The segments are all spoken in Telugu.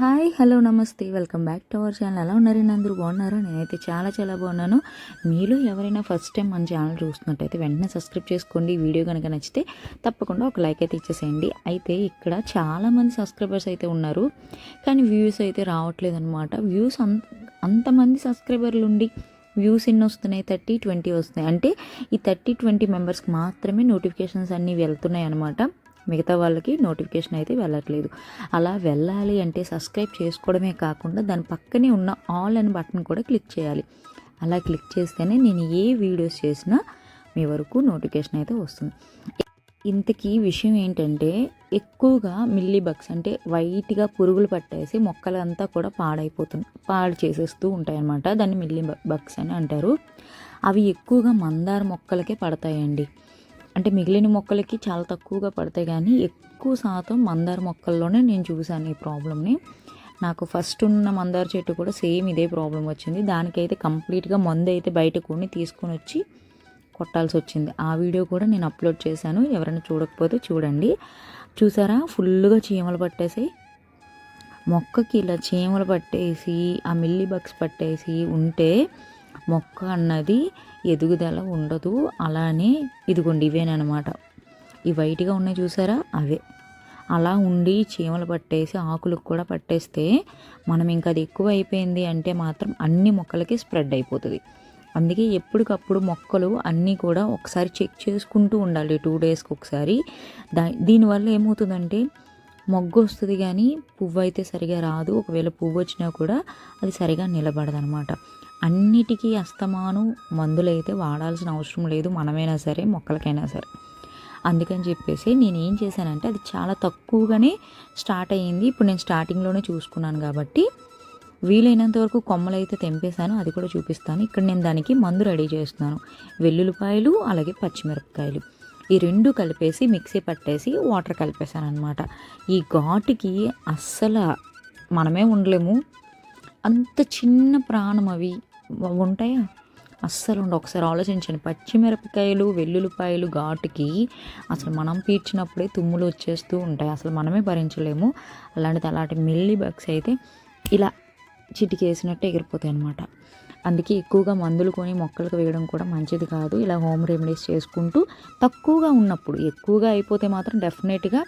హాయ్ హలో నమస్తే. Welcome back to our channel. ఎలా ఉన్నారు? అందరూ బాగున్నారా? నేనైతే చాలా చాలా బాగున్నాను. మీలో ఎవరైనా ఫస్ట్ టైం మన ఛానల్ చూస్తున్నట్టయితే వెంటనే సబ్స్క్రైబ్ చేసుకోండి. వీడియో కనుక నచ్చితే తప్పకుండా ఒక లైక్ అయితే ఇచ్చేసేయండి. అయితే ఇక్కడ చాలామంది సబ్స్క్రైబర్స్ అయితే ఉన్నారు. కానీ వ్యూస్ అయితే రావట్లేదు అనమాట వ్యూస్ అంత అంతమంది సబ్స్క్రైబర్లు ఉండి వ్యూస్ ఎన్ని వస్తున్నాయి? థర్టీ ట్వంటీ వస్తున్నాయి. అంటే ఈ థర్టీ ట్వంటీ మెంబర్స్కి మాత్రమే నోటిఫికేషన్స్ అన్నీ వెళ్తున్నాయి అనమాట మిగతా వాళ్ళకి నోటిఫికేషన్ అయితే వెళ్ళట్లేదు. అలా వెళ్ళాలి అంటే సబ్స్క్రైబ్ చేసుకోవడమే కాకుండా దాని పక్కనే ఉన్న ఆల్ అని బటన్ కూడా క్లిక్ చేయాలి. అలా క్లిక్ చేస్తేనే నేను ఏ వీడియోస్ చేసినా మీ వరకు నోటిఫికేషన్ అయితే వస్తుంది. ఇంతకీ విషయం ఏంటంటే ఎక్కువగా మిల్లీ బగ్స్ అంటే వైట్గా పురుగులు పట్టేసి మొక్కలంతా కూడా పాడైపోతుంది పాడు చేసేస్తూ ఉంటాయన్నమాట. దాన్ని మిల్లీ బగ్స్ అని అంటారు. అవి ఎక్కువగా మందార మొక్కలకే పడతాయండి. అంటే మిగిలిన మొక్కలకి చాలా తక్కువగా పడతాయి కానీ ఎక్కువ శాతం మందార మొక్కల్లోనే నేను చూశాను ఈ ప్రాబ్లమ్ని. నాకు ఫస్ట్ ఉన్న మందార చెట్టు కూడా సేమ్ ఇదే ప్రాబ్లం వచ్చింది. దానికైతే కంప్లీట్గా మందు అయితే బయట కొని తీసుకొని వచ్చి కొట్టాల్సి వచ్చింది. ఆ వీడియో కూడా నేను అప్లోడ్ చేశాను. ఎవరైనా చూడకపోతే చూడండి. చూసారా? ఫుల్గా చీమలు పట్టేసి మొక్కకి ఇలా చీమలు పట్టేసి ఆ మిల్లీ బగ్స్ పట్టేసి ఉంటే మొక్క అన్నది ఎదుగుదల ఉండదు. అలానే ఇదిగోండి ఇవేనమాట ఈ వైట్గా ఉన్నాయి చూసారా? అవే. అలా ఉండి చీమలు పట్టేసి ఆకులకు కూడా పట్టేస్తే మనం ఇంకా అది ఎక్కువ అయిపోయింది అంటే మాత్రం అన్ని మొక్కలకి స్ప్రెడ్ అయిపోతుంది. అందుకే ఎప్పటికప్పుడు మొక్కలు అన్నీ కూడా ఒకసారి చెక్ చేసుకుంటూ ఉండాలి. టూ డేస్కి ఒకసారి. దా దీనివల్ల ఏమవుతుందంటే మొగ్గు వస్తుంది కానీ పువ్వు అయితే సరిగా రాదు. ఒకవేళ పువ్వు వచ్చినా కూడా అది సరిగా నిలబడదనమాట అన్నిటికీ అస్తమాను మందులు అయితే వాడాల్సిన అవసరం లేదు. మనమైనా సరే మొక్కలకైనా సరే. అందుకని చెప్పేసి నేను ఏం చేశానంటే అది చాలా తక్కువగానే స్టార్ట్ అయ్యింది. ఇప్పుడు నేను స్టార్టింగ్లోనే చూసుకున్నాను కాబట్టి వీలైనంత వరకు కొమ్మలు అయితే తెంపేశాను. అది కూడా చూపిస్తాను. ఇక్కడ నేను దానికి మందు రెడీ చేస్తున్నాను. వెల్లుల్లిపాయలు అలాగే పచ్చిమిరపకాయలు. ఈ రెండు కలిపేసి మిక్సీ పట్టేసి వాటర్ కలిపేశాను అనమాట ఈ ఘాటుకి అస్సలు మనమే ఉండలేము. అంత చిన్న ప్రాణం అవి ఉంటాయా? అస్సలు ఉండవు. ఒకసారి ఆలోచించండి. పచ్చిమిరపకాయలు వెల్లుల్లిపాయలు ఘాటుకి అసలు మనం పీడ్చినప్పుడే తుమ్ములు వచ్చేస్తూ ఉంటాయి. అసలు మనమే భరించలేము. అలాంటిది అలాంటి మిల్లి బగ్స్ అయితే ఇలా చిటికేసినట్టు ఎగిరిపోతాయి అనమాట అందుకే ఎక్కువగా మందులు కొని మొక్కలకు వేయడం కూడా మంచిది కాదు. ఇలా హోమ్ రెమెడీస్ చేసుకుంటూ తక్కువగా ఉన్నప్పుడు ఎక్కువగా అయిపోతే మాత్రం డెఫినెట్గా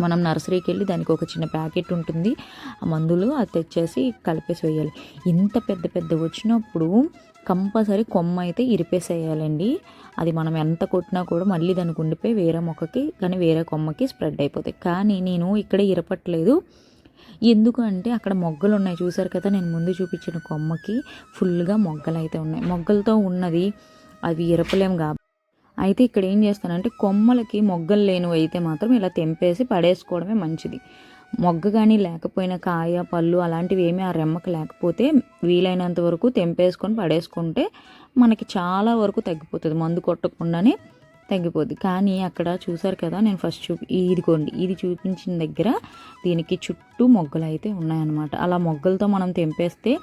మనం నర్సరీకి వెళ్ళి దానికి ఒక చిన్న ప్యాకెట్ ఉంటుంది. ఆ మందులు అది తెచ్చేసి కలిపేసి వేయాలి. ఇంత పెద్ద పెద్ద వచ్చినప్పుడు కంపల్సరీ కొమ్మ అయితే ఇరిపేసేయాలండి. అది మనం ఎంత కొట్టినా కూడా మళ్ళీ దానికి ఉండిపోయి వేరే మొక్కకి కానీ వేరే కొమ్మకి స్ప్రెడ్ అయిపోతాయి. కానీ నేను ఇక్కడే ఇరపట్లేదు. ఎందుకు అంటే అక్కడ మొగ్గలు ఉన్నాయి చూసారు కదా నేను ముందు చూపించిన కొమ్మకి ఫుల్గా మొగ్గలు అయితే ఉన్నాయి. మొగ్గలతో ఉన్నది అవి ఇరపలేం కాబట్టి అయితే ఇక్కడ ఏం చేస్తానంటే కొమ్మలకి మొగ్గలు లేనివి అయితే మాత్రం ఇలా తెంపేసి పడేసుకోవడమే మంచిది. మొగ్గ కానీ లేకపోయినా కాయ పళ్ళు అలాంటివి ఏమీ ఆ రెమ్మకి లేకపోతే వీలైనంత వరకు తెంపేసుకొని పడేసుకుంటే మనకి చాలా వరకు తగ్గిపోతుంది. మందు కొట్టకుండానే తగ్గిపోద్ది. కానీ అక్కడ చూసారు కదా నేను ఫస్ట్ చూపి ఇదిగోండి ఇది చూపించిన దగ్గర దీనికి చుట్టూ మొగ్గలు అయితే ఉన్నాయన్నమాట. అలా మొగ్గలతో మనం తెంపేస్తే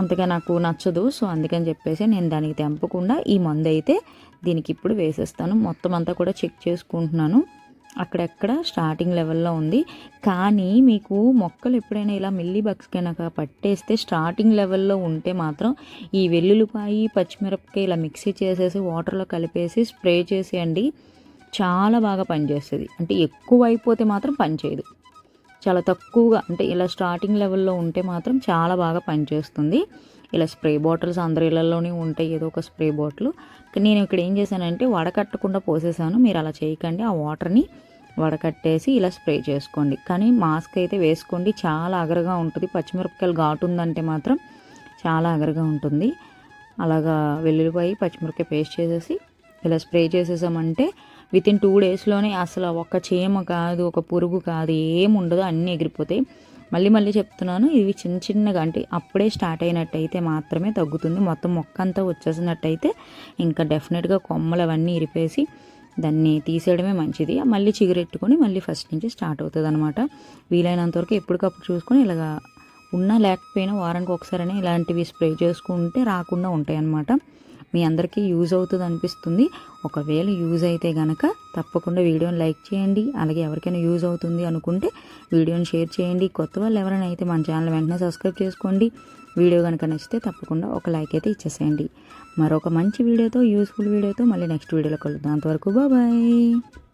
అంతగా నాకు నచ్చదు. సో అందుకని చెప్పేసి నేను దానికి తెంపకుండా ఈ మందు అయితే దీనికి ఇప్పుడు వేసేస్తాను. మొత్తం అంతా కూడా చెక్ చేసుకుంటున్నాను. అక్కడెక్కడ స్టార్టింగ్ లెవెల్లో ఉంది. కానీ మీకు మొక్కలు ఎప్పుడైనా ఇలా మిల్లీ బగ్స్ కనుక పట్టేస్తే స్టార్టింగ్ లెవెల్లో ఉంటే మాత్రం ఈ వెల్లుల్లిపాయి పచ్చిమిరపకాయ ఇలా మిక్సీ చేసేసి వాటర్లో కలిపేసి స్ప్రే చేసేయండి. చాలా బాగా పనిచేస్తుంది. అంటే ఎక్కువ అయిపోతే మాత్రం పనిచేయదు చాలా తక్కువగా అంటే ఇలా స్టార్టింగ్ లెవెల్లో ఉంటే మాత్రం చాలా బాగా పనిచేస్తుంది. ఇలా స్ప్రే బాటిల్స్ అందరి ఇళ్ళలోనే ఉంటాయి ఏదో ఒక స్ప్రే బాటిల్. నేను ఇక్కడ ఏం చేశానంటే వడకట్టకుండా పోసేసాను. మీరు అలా చేయకండి ఆ వాటర్ని వడకట్టేసి ఇలా స్ప్రే చేసుకోండి. కానీ మాస్క్ అయితే వేసుకోండి చాలా అగరగా ఉంటుంది. పచ్చిమిరపకాయలు ఘాటు ఉందంటే మాత్రం చాలా అగరగా ఉంటుంది. అలాగా వెల్లుల్లిపోయి పచ్చిమిరపకాయ పేస్ట్ చేసేసి ఇలా స్ప్రే చేసేసామంటే విత్ ఇన్ టూ డేస్లోనే అసలు ఒక చీమ కాదు ఒక పురుగు కాదు ఏముండదు అన్నీ ఎగిరిపోతాయి. మళ్ళీ మళ్ళీ చెప్తున్నాను ఇవి చిన్న చిన్నగా అంటే అప్పుడే స్టార్ట్ అయినట్టయితే మాత్రమే తగ్గుతుంది. మొత్తం మొక్క అంతా వచ్చేసినట్టయితే ఇంకా డెఫినెట్గా కొమ్మలు అవన్నీ ఇరిపేసి దాన్ని తీసేయడమే మంచిది. మళ్ళీ చిగురెట్టుకొని మళ్ళీ ఫస్ట్ నుంచి స్టార్ట్ అవుతుంది అనమాట వీలైనంత వరకు ఎప్పటికప్పుడు చూసుకొని ఇలాగా ఉన్నా లేకపోయినా వారానికి ఒకసారి ఇలాంటివి స్ప్రే చేసుకుంటే రాకుండా ఉంటాయి అన్నమాట మీ అందరికీ యూజ్ అవుతుంది అనిపిస్తుంది. ఒకవేళ యూజ్ అయితే కనుక తప్పకుండా వీడియోని లైక్ చేయండి. అలాగే ఎవరికైనా యూజ్ అవుతుంది అనుకుంటే వీడియోని షేర్ చేయండి. కొత్త వాళ్ళు ఎవరైనా అయితే మన ఛానల్ వెంటనే సబ్స్క్రైబ్ చేసుకోండి. వీడియో కనుక నచ్చితే తప్పకుండా ఒక లైక్ అయితే ఇచ్చేసేయండి. మరొక మంచి వీడియోతో యూస్ఫుల్ వీడియోతో మళ్ళీ నెక్స్ట్ వీడియోలో కలుద్దాం. అంతవరకు బాబాయ్